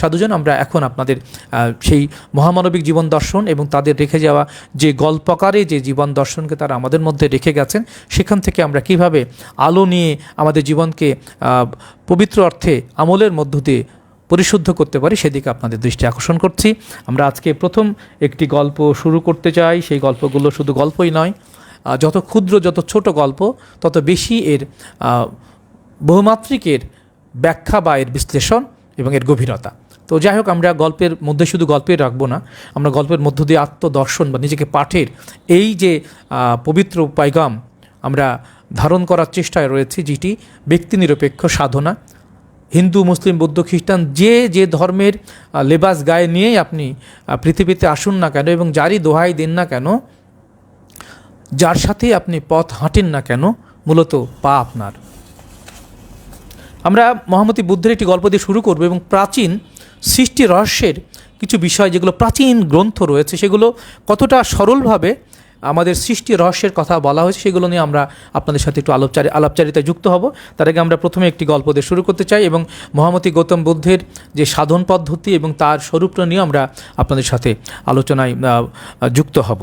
সাধুজন, আমরা এখন আপনাদের সেই মহামানবিক জীবন দর্শন এবং তাদের রেখে যাওয়া যে গল্পকারে যে জীবন দর্শনকে তারা আমাদের মধ্যে রেখে গেছেন, সেখান থেকে আমরা কীভাবে আলো নিয়ে আমাদের জীবনকে পবিত্র অর্থে আমলের মধ্য দিয়ে পরিশুদ্ধ করতে পারি, সেদিকে আপনাদের দৃষ্টি আকর্ষণ করছি। আমরা আজকে প্রথম একটি গল্প শুরু করতে চাই। সেই গল্পগুলো শুধু গল্পই নয় যত ক্ষুদ্র, যত ছোট গল্প, তত বেশি এর বহুমাত্রিকের ব্যাখ্যা বা এর বিশ্লেষণ এবং এর গভীরতা। তো যাই হোক, আমরা গল্পের মধ্যে শুধু গল্পে রাখব না, আমরা গল্পের মধ্য দিয়ে আত্মদর্শন বা নিজেকে পাঠের এই যে পবিত্র পাইগাম আমরা ধারণ করার চেষ্টায় রয়েছি, যেটি ব্যক্তি নিরপেক্ষ সাধনা। হিন্দু, মুসলিম, বৌদ্ধ, খ্রিস্টান যে যে ধর্মের লেবাস গায়ে নিয়েই আপনি পৃথিবীতে আসুন না কেন এবং যারই দোহাই দেন না কেন যার সাথে আপনি পথ হাঁটেন না কেন, মূলত পা আপনার। আমরা মহামতি বুদ্ধের একটি গল্প দিয়ে শুরু করব এবং প্রাচীন সৃষ্টি রহস্যের কিছু বিষয়, যেগুলো প্রাচীন গ্রন্থ রয়েছে, সেগুলো কতটা সরলভাবে আমাদের সৃষ্টি রহস্যের কথা বলা হয়েছে, সেগুলো নিয়ে আমরা আপনাদের সাথে একটু আলোপচারি, আলাপচারিতায় যুক্ত হব। তার আগে আমরা প্রথমে একটি গল্প দিয়ে শুরু করতে চাই এবং মহামতি গৌতম বুদ্ধের যে সাধন পদ্ধতি এবং তার স্বরূপটা নিয়ে আমরা আপনাদের সাথে আলোচনায় যুক্ত হব।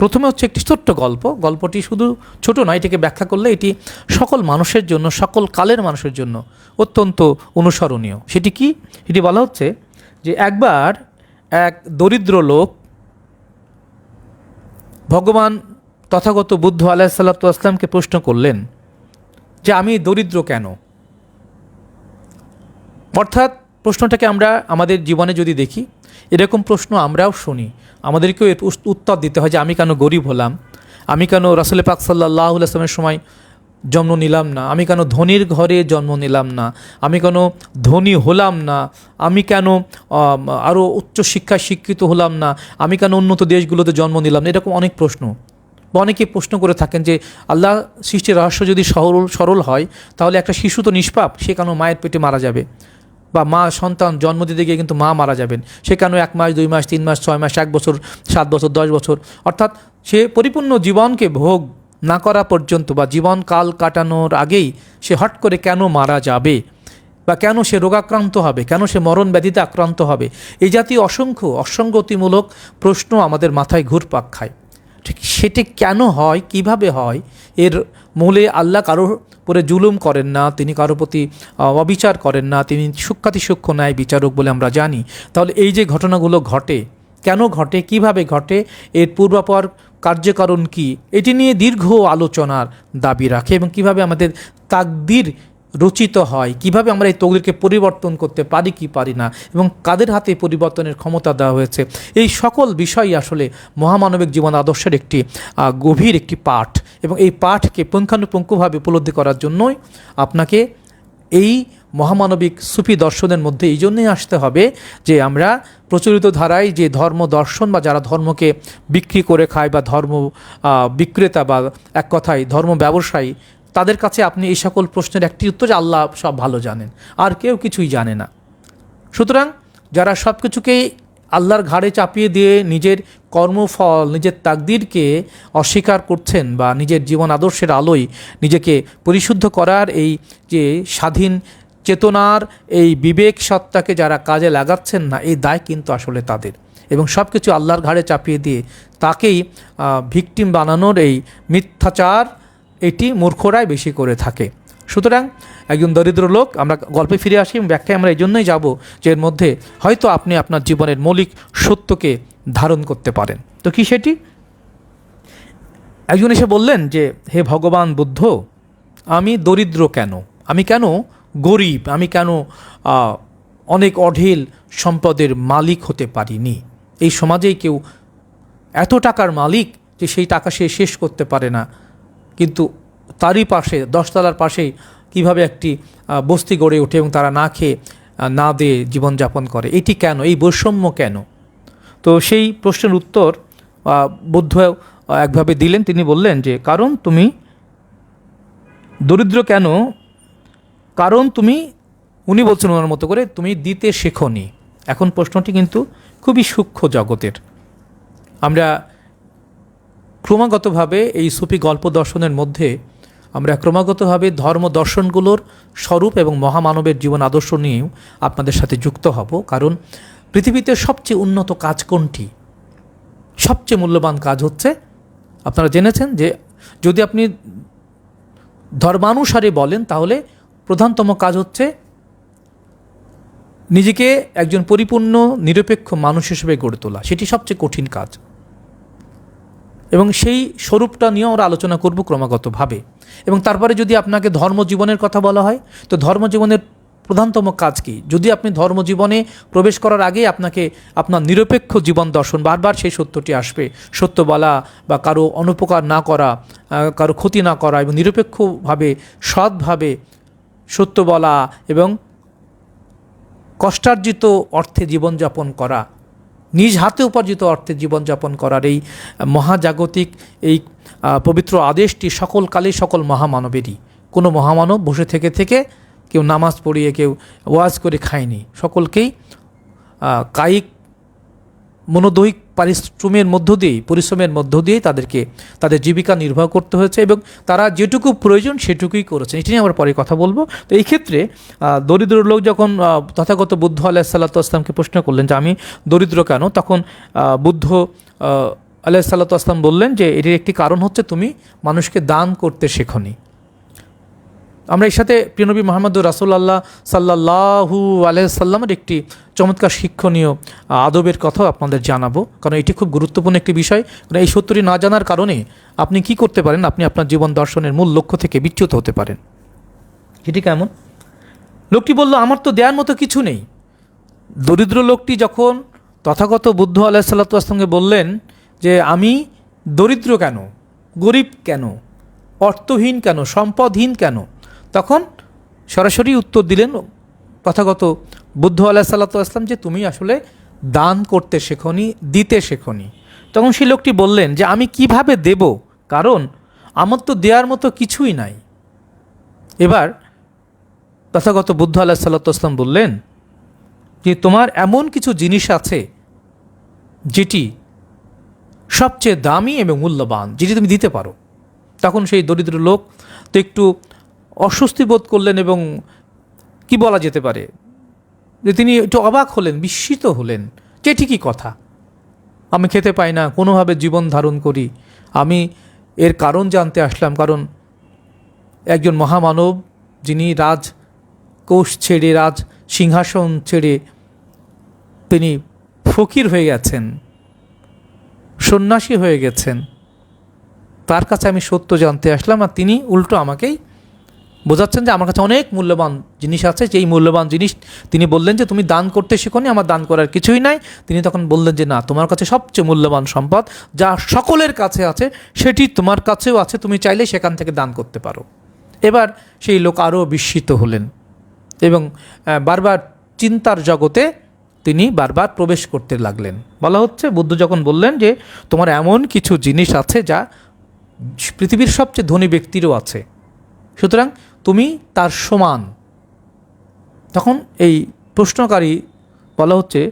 প্রথমে হচ্ছে একটি ছোট্ট গল্প। গল্পটি শুধু ছোট নয়, এটিকে ব্যাখ্যা করলে এটি সকল মানুষের জন্য, সকল কালের মানুষের জন্য অত্যন্ত অনুসরণীয়। সেটি কি? এটি বলা হচ্ছে যে একবার এক দরিদ্র লোক ভগবান তথাগত বুদ্ধ আলাহিসাল্লাতুয়াসলামকে প্রশ্ন করলেন যে, আমি দরিদ্র কেন? অর্থাৎ প্রশ্নটাকে আমরা আমাদের জীবনে যদি দেখি, এরকম প্রশ্ন আমরাও শুনি। আমাদেরকেও এর উত্তর দিতে হয় যে, আমি কেন গরিব হলাম? আমি কেন রাসুল পাক সাল্লাহ আসলামের সময় জন্ম নিলাম না? আমি কেন ধনির ঘরে জন্ম নিলাম না? আমি কেন ধনী হলাম না? আমি কেন আরও উচ্চশিক্ষায় শিক্ষিত হলাম না? আমি কেন উন্নত দেশগুলোতে জন্ম নিলাম না? এরকম অনেক প্রশ্ন। বা অনেকে প্রশ্ন করে থাকেন যে, আল্লাহ সৃষ্টির রহস্য যদি সরল সরল হয়, তাহলে একটা শিশু তো নিষ্পাপ, সে কেন মায়ের পেটে মারা যাবে? বা মা সন্তান জন্ম দিতে গিয়ে কিন্তু মা মারা যাবেন। সে কেন এক মাস, দুই মাস, তিন মাস, ছয় মাস, এক বছর, সাত বছর, দশ বছর। অর্থাৎ সে পরিপূর্ণ জীবনকে ভোগ না করা পর্যন্ত বা জীবন কাল কাটানোর আগেই সে হট করে কেন মারা যাবে? বা কেন সে রোগাক্রান্ত হবে? কেন সে মরণ ব্যাধিতে আক্রান্ত হবে? এই জাতীয় অসংখ্য অসঙ্গতিমূলক প্রশ্ন আমাদের মাথায় ঘুরপাক খায়। ঠিক সেটি কেন হয়? কীভাবে হয়? এর মূলে আল্লাহ কারোর উপরে জুলুম করেন না, তিনি কারোর প্রতি অবিচার করেন না, তিনি সূক্ষাতি সূক্ষ্ম ন্যায় বিচারক বলে আমরা জানি। তাহলে এই যে ঘটনাগুলো ঘটে, কেন ঘটে, কীভাবে ঘটে, এর পূর্বাপর কার্যকারণ কি, এটি নিয়ে দীর্ঘ আলোচনার দাবি রাখে এবং কীভাবে আমাদের তাকদির রচিত হয়। কীভাবে আমরা এই তকদিরকে পরিবর্তন করতে পারি, কি পারি না, এবং কাদের হাতে পরিবর্তনের ক্ষমতা দেওয়া হয়েছে, এই সকল বিষয়ই আসলে মহামানবিক জীবন আদর্শের একটি গভীর একটি পাঠ। এবং এই পাঠকে পুঙ্খানুপুঙ্খভাবে উপলব্ধি করার জন্যই আপনাকে এই মহামানবিক সুফি দর্শনের মধ্যে এই জন্যই আসতে হবে যে আমরা প্রচলিত ধারায় যে ধর্ম দর্শন বা যারা ধর্মকে বিক্রি করে খায় বা ধর্ম বিক্রেতা বা এক কথায় ধর্ম ব্যবসায়ী তাদের কাছে আপনি এই সকল প্রশ্নের একটি উত্তর যে আল্লাহ সব ভালো জানেন, আর কেউ কিছুই জানে না। সুতরাং যারা সব কিছুকেই আল্লাহর ঘাড়ে চাপিয়ে দিয়ে নিজের কর্মফল, নিজের তাকদিরকে অস্বীকার করছেন বা নিজের জীবন আদর্শের আলোয় নিজেকে পরিশুদ্ধ করার এই যে স্বাধীন চেতনার এই বিবেক সত্তাকে যারা কাজে লাগাচ্ছেন না, এই দায় কিন্তু আসলে তাদের। এবং সব কিছু আল্লাহর ঘাড়ে চাপিয়ে দিয়ে তাকেই ভিকটিম বানানোর এই মিথ্যাচার এটি মূর্খরাই বেশি করে থাকে। সুতরাং একজন দরিদ্র লোক, আমরা গল্পে ফিরে আসি ব্যাখ্যায় আমরা এই জন্যই যাব যে এর মধ্যে হয়তো আপনি আপনার জীবনের মৌলিক সত্যকে ধারণ করতে পারেন। তো কি সেটি? একজন এসে বললেন যে, হে ভগবান বুদ্ধ, আমি দরিদ্র কেন? আমি কেন গরিব? আমি কেন অনেক অঢেল সম্পদের মালিক হতে পারিনি? এই সমাজেই কেউ এত টাকার মালিক যে সেই টাকা সে শেষ করতে পারে না। কিন্তু তারই পাশে, দশতলার পাশেই কীভাবে একটি বস্তি গড়ে ওঠে এবং তারা না খেয়ে না দিয়ে জীবনযাপন করে। এটি কেন? এই বৈষম্য কেন? তো সেই প্রশ্নের উত্তর বুদ্ধ একভাবে দিলেন। তিনি বললেন যে, কারণ তুমি দরিদ্র কেন? কারণ তুমি, উনি বলছেন ওনার মতো করে, তুমি দিতে শেখনি। এখন প্রশ্নটি কিন্তু খুবই সূক্ষ্ম জগতের। আমরা ক্রমাগতভাবে এই সুফি গল্প দর্শনের মধ্যে আমরা ক্রমাগতভাবে ধর্ম দর্শনগুলোর স্বরূপ এবং মহামানবের জীবন আদর্শ নিয়েও আপনাদের সাথে যুক্ত হব। কারণ পৃথিবীতে সবচেয়ে উন্নত কাজ কোনটি? সবচেয়ে মূল্যবান কাজ হচ্ছে, আপনারা জেনেছেন যে যদি আপনি ধর্মানুসারে বলেন, তাহলে প্রধানতম কাজ হচ্ছে নিজেকে একজন পরিপূর্ণ, নিরপেক্ষ মানুষ হিসেবে গড়ে তোলা। সেটি সবচেয়ে কঠিন কাজ। এবং সেই স্বরূপটা নিয়েও আমরা আলোচনা করব ক্রমাগতভাবে। এবং তারপরে যদি আপনাকে ধর্মজীবনের কথা বলা হয়, তো ধর্মজীবনের প্রধানতম কাজ কি? যদি আপনি ধর্মজীবনে প্রবেশ করার আগে আপনাকে আপনার নিরপেক্ষ জীবন দর্শন, বারবার সেই সত্যটি আসবে। সত্য বলা বা কারও অনুপকার না করা কারও ক্ষতি না করা এবং নিরপেক্ষভাবে, সৎভাবে সত্য বলা এবং কষ্টার্জিত অর্থে জীবনযাপন করা। নিজ হাতে উপার্জিত অর্থে জীবনযাপন করার এই মহাজাগতিক এই পবিত্র আদেশটি সকল কালে সকল মহামানবেরই। কোনো মহামানব বসে থেকে থেকে কেউ নামাজ পড়িয়ে কেউ ওয়াজ করে খায়নি। সকলকেই কায়িক, মনোদৈহিক পারিশ্রমের মধ্য দিয়েই, পরিশ্রমের মধ্য দিয়েই তাদেরকে, তাদের জীবিকা নির্বাহ করতে হয়েছে এবং তারা যেটুকু প্রয়োজন সেটুকুই করেছেন। এটি নিয়ে আমরা পরে কথা বলব। তো এই ক্ষেত্রে দরিদ্র লোক যখন তথাগত বুদ্ধ আলাহ সাল্লাতামকে প্রশ্ন করলেন যে, আমি দরিদ্র কেন? তখন বুদ্ধ আলাহ সাল্লাতাম বললেন যে, এটির একটি কারণ হচ্ছে তুমি মানুষকে দান করতে শেখনি। আমরা এর সাথে প্রিয়নবী মোহাম্মদ রাসুল্লাহ সাল্লাহু আলাইসাল্লামের একটি চমৎকার শিক্ষণীয় আদবের কথাও আপনাদের জানাব। কারণ এটি খুব গুরুত্বপূর্ণ একটি বিষয়। কারণ এই সত্যটি না জানার কারণে আপনি কি করতে পারেন? আপনি আপনার জীবন দর্শনের মূল লক্ষ্য থেকে বিচ্যুত হতে পারেন। এটি কেমন? লোকটি বলল, আমার তো দেওয়ার মতো কিছু নেই। দরিদ্র লোকটি যখন তথাগত বুদ্ধ আলাহ সাল্লাতামকে বললেন যে, আমি দরিদ্র কেন? গরিব কেন? অর্থহীন কেন? সম্পদহীন কেন? তখন সরাসরি উত্তর দিলেন তথাগত বুদ্ধ আলাহ আসলাম যে, তুমি আসলে দান করতে শেখনি, দিতে শেখনি। তখন সেই লোকটি বললেন যে, আমি কীভাবে দেব? কারণ আমার তো দেওয়ার মতো কিছুই নাই। এবার তথাগত বুদ্ধ আলাহ সাল্লাতাম বললেন যে, তোমার এমন কিছু জিনিস আছে যেটি সবচেয়ে দামি এবং মূল্যবান, যেটি তুমি দিতে পারো। তখন সেই দরিদ্র লোক তো একটু অস্বস্তি বোধ করলেন এবং কি বলা যেতে পারে? যে তিনি একটু অবাক হলেন, বিস্মিত হলেন। যে ঠিকই কথা। আমি খেতে পাই না, কোনোভাবে জীবন ধারণ করি। আমি এর কারণ জানতে আসলাম কারণ একজন মহামানব যিনি রাজ কোষ ছেড়ে, রাজ সিংহাসন ছেড়ে তিনি ফকির হয়ে গেছেন, সন্ন্যাসী হয়ে গেছেন। তার কাছে আমি সত্য জানতে আসলাম আর তিনি উল্টো আমাকেই বোঝাচ্ছেন যে আমার কাছে অনেক মূল্যবান জিনিস আছে, যেই মূল্যবান জিনিস তিনি বললেন যে তুমি দান করতে শেখনি, আমার দান করার কিছুই নাই। তিনি তখন বললেন যে না, তোমার কাছে সবচেয়ে মূল্যবান সম্পদ যা সকলের কাছে আছে, সেটি তোমার কাছেও আছে, তুমি চাইলে সেখান থেকে দান করতে পারো। এবার সেই লোক আরও বিস্মিত হলেন এবং বারবার চিন্তার জগতে তিনি বারবার প্রবেশ করতে লাগলেন। বলা হচ্ছে, বুদ্ধ যখন বললেন যে তোমার এমন কিছু জিনিস আছে যা পৃথিবীর সবচেয়ে ধনী ব্যক্তিরও আছে, সুতরাং তুমি তার সমান। তখন এই প্রশ্নকারী বলা হচ্ছে,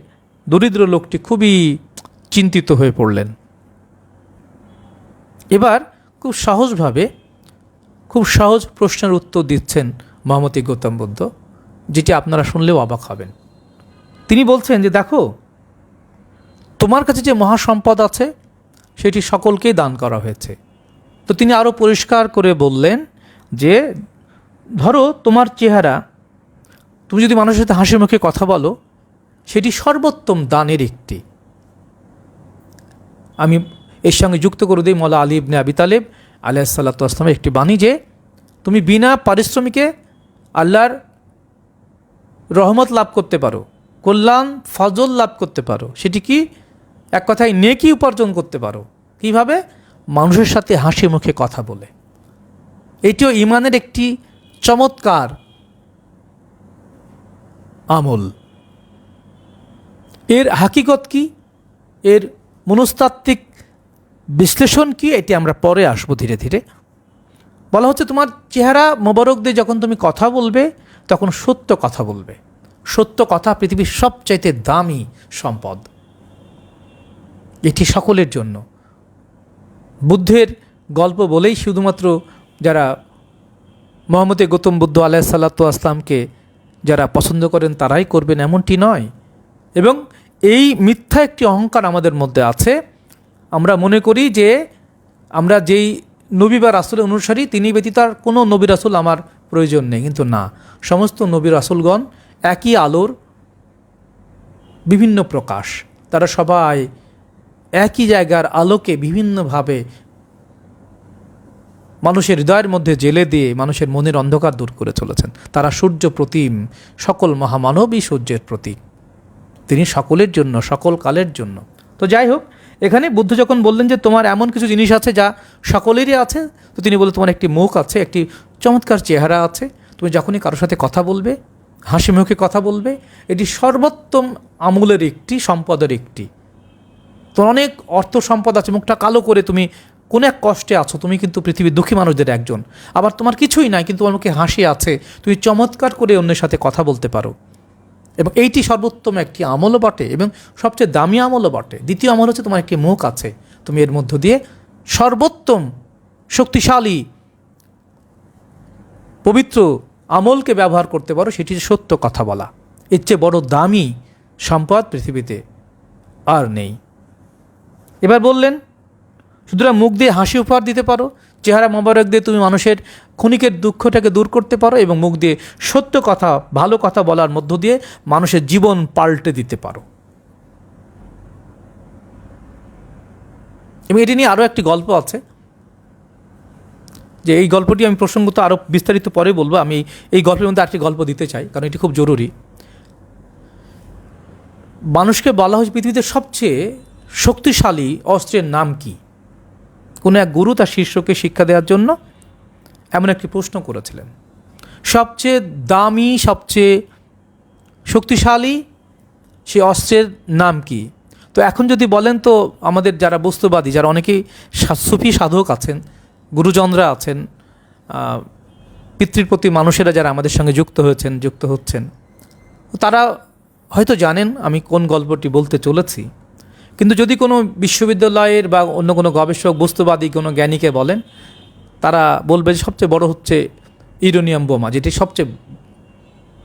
দরিদ্র লোকটি খুবই চিন্তিত হয়ে পড়লেন। এবার খুব সহজভাবে, খুব সহজ প্রশ্নের উত্তর দিচ্ছেন মহামতি গৌতম বুদ্ধ, যেটি আপনারা শুনলেও অবাক হবেন। তিনি বলছেন যে, দেখো, তোমার কাছে যে মহাসম্পদ আছে, সেটি সকলকেই দান করা হয়েছে। তো তিনি আরও পরিষ্কার করে বললেন যে ধরো তোমার চেহারা, তুমি যদি মানুষের সাথে হাসি মুখে কথা বলো, সেটি সর্বোত্তম দানের একটি। আমি এর সঙ্গে যুক্ত করে দিই মলা আলী ইবনে আবি তালেব আলিয়া সাল্লাতু আসলামের একটি বাণী যে, তুমি বিনা পারিশ্রমিকে আল্লাহর রহমত লাভ করতে পারো, কল্যাণ, ফজল লাভ করতে পারো, সেটি কি এক কথায় নেকি উপার্জন করতে পারো? কীভাবে? মানুষের সাথে হাসি মুখে কথা বলে। এটিও ইমানের একটি চমৎকার। আমল। এর হাকিকত কি? এর মনস্তাত্ত্বিক বিশ্লেষণ কি? এটি আমরা পরে আসব ধীরে ধীরে। বলা হচ্ছে, তোমার চেহারা মোবারক দিয়ে যখন তুমি কথা বলবে, তখন সত্য কথা বলবে। সত্য কথা পৃথিবীর সবচাইতে দামি সম্পদ। এটি সকলের জন্য। বুদ্ধের গল্প বলেই শুধুমাত্র যারা মোহাম্মদ গৌতম বুদ্ধ আলাহ সাল্লাতু আসলামকে যারা পছন্দ করেন তারাই করবেন এমনটি নয়। এবং এই মিথ্যা একটি অহংকার আমাদের মধ্যে আছে। আমরা মনে করি যে আমরা যেই নবী বা রাসুলের অনুসারী, তিনি ব্যতীত আর কোনো নবী রাসুল আমার প্রয়োজন নেই। কিন্তু না, সমস্ত নবী রাসুলগণ একই আলোর, বিভিন্ন প্রকাশ। তারা সবাই একই জায়গার আলোকে বিভিন্নভাবে মানুষের হৃদয়ের মধ্যে জেলে দিয়ে মানুষের মনের অন্ধকার দূর করে চলেছেন। তারা সূর্য প্রতিম, সকল মহামানবী সূর্যের প্রতীক। তিনি সকলের জন্য, সকল কালের জন্য। তো যাই হোক, এখানে বুদ্ধ যখন বললেন যে তোমার এমন কিছু জিনিস আছে যা সকলেরই আছে, তো তিনি বললেন তোমার একটি মুখ আছে, একটি চমৎকার চেহারা আছে। তুমি যখনই কারোর সাথে কথা বলবে, হাসি মুখে কথা বলবে, এটি সর্বোত্তম আমূলের একটি, সম্পদের একটি। তোমার অনেক অর্থ সম্পদ আছে, মুখটা কালো করে তুমি কোনো এক কষ্টে আছো? তুমি কিন্তু পৃথিবীর দুঃখী মানুষদের একজন। আবার তোমার কিছুই নাই, কিন্তু মুখে হাসি আছে। তুমি চমৎকার করে অন্যের সাথে কথা বলতে পারো। এবং এইটি সর্বোত্তম একটি আমলও বটে এবং সবচেয়ে দামি আমলও বটে। দ্বিতীয় আমল হচ্ছে তোমার একটি মুখ আছে। তুমি এর মধ্য দিয়ে সর্বোত্তম শক্তিশালী, পবিত্র আমলকে ব্যবহার করতে পারো। সেটি সত্য কথা বলা। এর চেয়ে বড় দামি সম্পদ পৃথিবীতে আর নেই। এবার বললেন সুতরাং মুখ দিয়ে হাসি উপহার দিতে পারো, চেহারা মোবারক দিয়ে তুমি মানুষের ক্ষণিকের দুঃখটাকে দূর করতে পারো এবং মুখ দিয়ে সত্য কথা, ভালো কথা বলার মধ্য দিয়ে মানুষের জীবন পাল্টে দিতে পারো। এবং এটি নিয়ে আরও একটি গল্প আছে, যে এই গল্পটি আমি প্রসঙ্গত আরও বিস্তারিত পরে বলব। আমি এই গল্পের মধ্যে আরেকটি গল্প দিতে চাই, কারণ এটি খুব জরুরি। মানুষকে বলা হয়েছে পৃথিবীতে সবচেয়ে শক্তিশালী অস্ত্রের নাম কি? এক গুরু তার শিষ্যকে শিক্ষা দেওয়ার জন্য এমন একটি প্রশ্ন করেছিলেন। সবচেয়ে দামি, সবচেয়ে শক্তিশালী সেই অস্ত্রের নাম কি? তো এখন যদি বলেন তো আমাদের যারা বস্তুবাদী, যারা অনেকেই সা- সুফি সাধক আছেন, গুরুজনরা আছেন পিতৃর প্রতি মানুষেরা যারা আমাদের সঙ্গে যুক্ত হয়েছেন, যুক্ত হচ্ছেন, তারা হয়তো জানেন আমি কোন গল্পটি বলতে চলেছি। কিন্তু যদি কোনো বিশ্ববিদ্যালয়ের বা অন্য কোনো গবেষক, বস্তুবাদী কোনো জ্ঞানীকে বলেন, তারা বলবে যে সবচেয়ে বড় হচ্ছে ইউরেনিয়াম বোমা, যেটি সবচেয়ে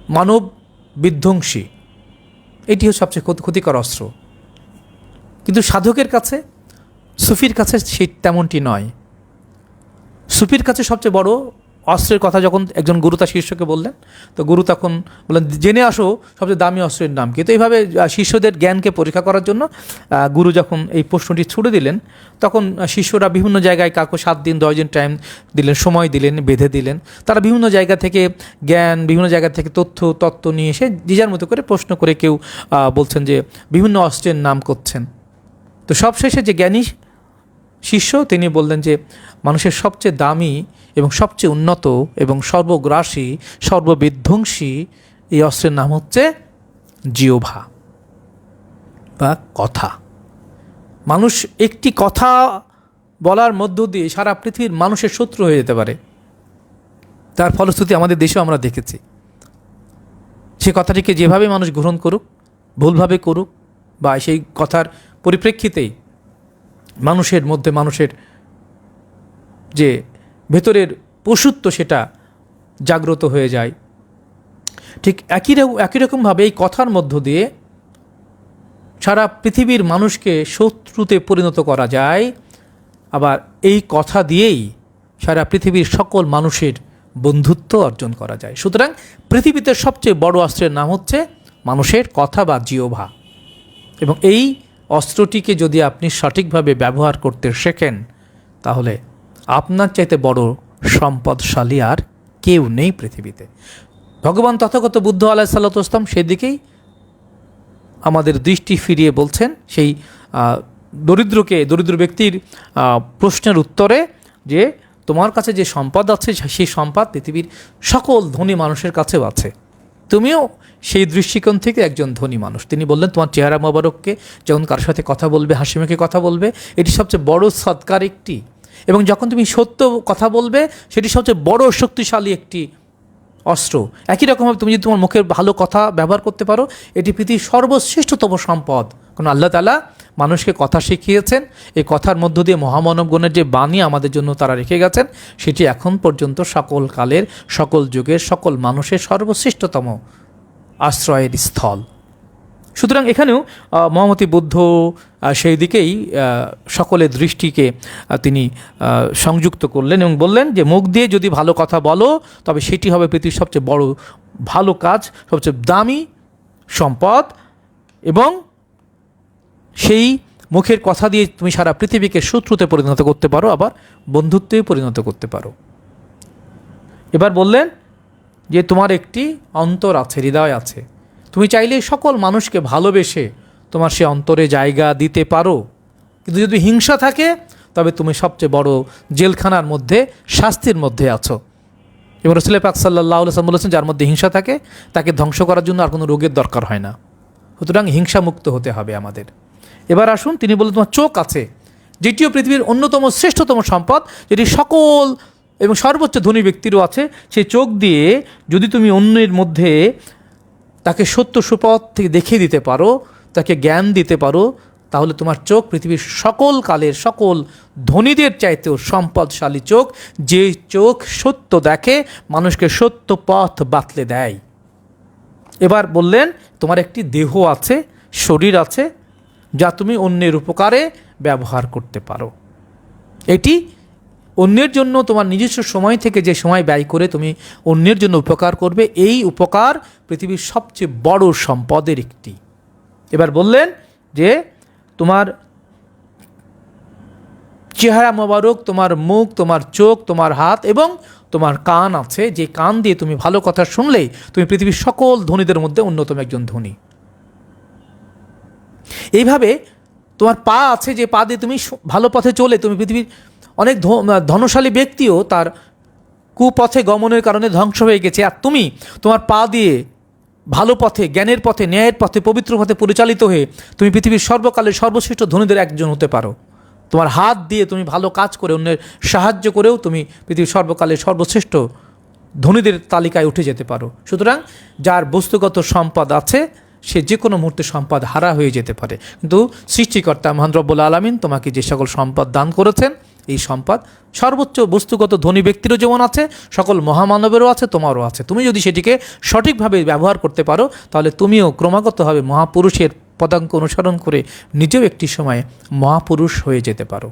মানব বিধ্বংসী। এটি হচ্ছে সবচেয়ে ক্ষতি- ক্ষতিকর অস্ত্র। কিন্তু সাধকের কাছে, সুফির কাছে সেই তেমনটি নয়। সুফির কাছে সবচেয়ে বড় অস্ত্রের কথা যখন একজন গুরু তার শিষ্যকে বললেন, তো গুরু তখন বললেন, জেনে আসো সবচেয়ে দামি অস্ত্রের নাম কিন্তু এইভাবে শিষ্যদের জ্ঞানকে পরীক্ষা করার জন্য গুরু যখন এই প্রশ্নটি ছুড়ে দিলেন, তখন শিষ্যরা বিভিন্ন জায়গায় কাকু সাত দিন, দশ দিন টাইম দিলেন, সময় দিলেন, বেঁধে দিলেন। তারা বিভিন্ন জায়গা থেকে জ্ঞান, বিভিন্ন জায়গা থেকে তথ্য, তত্ত্ব নিয়ে এসে যে যার মতো করে প্রশ্ন করে কেউ বলছেন যে বিভিন্ন অস্ত্রের নাম করছেন। তো সবশেষে যে জ্ঞানী শিষ্য, তিনি বললেন যে মানুষের সবচেয়ে দামি এবং সবচেয়ে উন্নত এবং সর্বগ্রাসী, সর্ববিধ্বংসী এই অস্ত্রের নাম হচ্ছে জিওভা বা কথা। মানুষ একটি কথা বলার মধ্য দিয়ে সারা পৃথিবীর মানুষের শত্রু হয়ে যেতে পারে। তার ফলশ্রুতি আমাদের দেশেও আমরা দেখেছি। সে কথাটিকে যেভাবে মানুষ গ্রহণ করুক, ভুলভাবে করুক বা সেই কথার পরিপ্রেক্ষিতেই মানুষের মধ্যে মানুষের যে ভেতরের পশুত্ব সেটা জাগ্রত হয়ে যায়। ঠিক একই একই রকমভাবে এই কথার মধ্য দিয়ে সারা পৃথিবীর মানুষকে শত্রুতে পরিণত করা যায়। আবার এই কথা দিয়েই সারা পৃথিবীর সকল মানুষের বন্ধুত্ব অর্জন করা যায়। সুতরাং পৃথিবীতে সবচেয়ে বড় অস্ত্রের নাম হচ্ছে মানুষের কথা বা জিওভা এবং এই অস্ত্রটিকে যদি আপনি সঠিকভাবে ব্যবহার করতে শেখেন, তাহলে আপনার চাইতে বড় সম্পদশালী আর কেউ নেই পৃথিবীতে। ভগবান তথাগত বুদ্ধ আলাহ সাল্লাতাম সেদিকেই আমাদের দৃষ্টি ফিরিয়ে বলছেন। সেই দরিদ্রকে, দরিদ্র ব্যক্তির প্রশ্নের উত্তরে যে তোমার কাছে যে সম্পদ আছে সেই সম্পদ পৃথিবীর সকল ধনী মানুষের কাছেও আছে। তুমিও সেই দৃষ্টিকোণ থেকে একজন ধনী মানুষ। তিনি বললেন, তোমার চেহারা মোবারককে যখন কারোর সাথে কথা বলবে হাসি মুখে কথা বলবে, এটি সবচেয়ে বড় সৎকার একটি এবং যখন তুমি সত্য কথা বলবে, সেটি সবচেয়ে বড় শক্তিশালী একটি অস্ত্র। একই রকমভাবে তুমি যদি তোমার মুখের ভালো কথা ব্যবহার করতে পারো, এটি পৃথিবীর সর্বশ্রেষ্ঠতম সম্পদ। কারণ আল্লাহ তালা মানুষকে কথা শিখিয়েছেন, এই কথার মধ্য দিয়ে মহামানবগণের যে বাণী আমাদের জন্য তারা রেখে গেছেন, সেটি এখন পর্যন্ত সকল কালের, সকল যুগের, সকল মানুষের সর্বশ্রেষ্ঠতম আশ্রয়ের স্থল। সুতরাং এখানেও মহামতি বুদ্ধ সেই দিকেই সকলের দৃষ্টিকে তিনি সংযুক্ত করলেন এবং বললেন যে, মুখ দিয়ে যদি ভালো কথা বলো, তবে সেটি হবে পৃথিবীর সবচেয়ে বড়, ভালো কাজ, সবচেয়ে দামি সম্পদ এবং সেই মুখের কথা দিয়ে তুমি সারা পৃথিবীকে শত্রুতে পরিণত করতে পারো, আবার বন্ধুত্বে পরিণত করতে পারো। এবার বললেন যে, তোমার একটি অন্তর আছে, হৃদয় আছে। তুমি চাইলে সকল মানুষকে ভালোবেসে তোমার সে অন্তরে জায়গা দিতে পারো। কিন্তু যদি হিংসা থাকে, তবে তুমি সবচেয়ে বড় জেলখানার মধ্যে, শাস্তির মধ্যে আছো। এবং রসুল পাক সাল্লাহ বলেছেন, যার মধ্যে হিংসা থাকে, তাকে ধ্বংস করার জন্য আর কোনো রোগের দরকার হয় না। সুতরাং হিংসা মুক্ত হতে হবে আমাদের। এবার আসুন, তিনি বললেন তোমার চোখ আছে, যেটিও পৃথিবীর অন্যতম শ্রেষ্ঠতম সম্পদ, যেটি সকল এবং সর্বোচ্চ ধনী ব্যক্তিরও আছে। সেই চোখ দিয়ে যদি তুমি অন্যের মধ্যে তাকে সত্য সুপথ থেকে দেখিয়ে দিতে পারো, তাকে জ্ঞান দিতে পারো, তাহলে তোমার চোখ পৃথিবীর সকল কালের, সকল ধনীদের চাইতেও সম্পদশালী চোখ। যে চোখ সত্য দেখে, মানুষকে সত্য পথ বাতলে দেয়। এবার বললেন, তোমার একটি দেহ আছে, শরীর আছে, যা তুমি অন্যের উপকারে ব্যবহার করতে পারো। এটি অন্যের জন্য তোমার নিজস্ব সময় থেকে যে সময় ব্যয় করে তুমি অন্যের জন্য উপকার করবে, এই উপকার পৃথিবীর সবচেয়ে বড় সম্পদের একটি। এবার বললেন যে, তোমার চেহারা মোবারক, তোমার মুখ, তোমার চোখ, তোমার হাত এবং তোমার কান আছে, যে কান দিয়ে তুমি ভালো কথা শুনলেই তুমি পৃথিবীর সকল ধনীদের মধ্যে অন্যতম একজন ধনী। এইভাবে তোমার পা আছে যে পা দিয়ে তুমি ভালো পথে চলে তুমি পৃথিবীর অনেক ধনশালী ব্যক্তিও তার কুপথে গমনের কারণে ধ্বংস হয়ে গেছে। আর তুমি তোমার পা দিয়ে ভালো পথে, জ্ঞানের পথে, ন্যায়ের পথে, পবিত্র পথে পরিচালিত হয়ে তুমি পৃথিবীর সর্বকালের সর্বশ্রেষ্ঠ ধনীদের একজন হতে পারো। তোমার হাত দিয়ে তুমি ভালো কাজ করে, অন্যের সাহায্য করেও তুমি পৃথিবীর সর্বকালের সর্বশ্রেষ্ঠ ধনীদের তালিকায় উঠে যেতে পারো। সুতরাং যার বস্তুগত সম্পদ আছে, সে যে কোনো মুহূর্তে সম্পদ হারা হয়ে যেতে পারে। কিন্তু সৃষ্টিকর্তা মহানরব্বুল আলমিন তোমাকে যে সকল সম্পদ দান করেছেন এই সম্পদ। সর্বোচ্চ বস্তুগত ধনী ব্যক্তিরও যেমন আছে, সকল মহামানবেরও আছে, তোমারও আছে। তুমি যদি সেটিকে সঠিকভাবে ব্যবহার করতে পারো, তাহলে তুমিও ক্রমাগতভাবে মহাপুরুষের পদাঙ্ক অনুসরণ করে নিজেও একটি সময়ে মহাপুরুষ হয়ে যেতে পারো।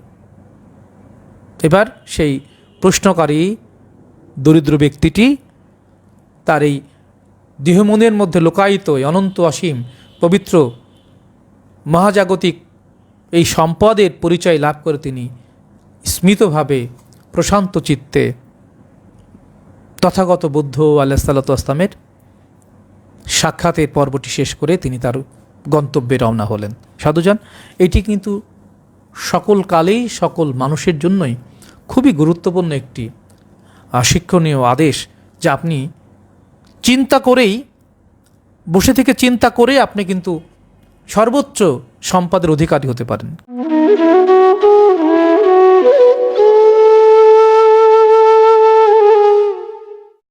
এবার সেই প্রশ্নকারী দরিদ্র ব্যক্তিটি তার এই দেহমনের মধ্যে লোকায়িত অনন্ত অসীম পবিত্র মহাজাগতিক এই সম্পদের পরিচয় লাভ করে তিনি স্মিতভাবে প্রশান্ত চিত্তে তথাগত বুদ্ধ আল্লাহ সাল্লাতামের সাক্ষাতের পর্বটি শেষ করে তিনি তার গন্তব্যে রওনা হলেন। সাধুজান, এটি কিন্তু সকল কালেই সকল মানুষের জন্যই খুবই গুরুত্বপূর্ণ একটি শিক্ষণীয় আদেশ যা আপনি চিন্তা করেই, বসে থেকে চিন্তা করে আপনি কিন্তু সর্বোচ্চ সম্পাদের অধিকারী হতে পারেন।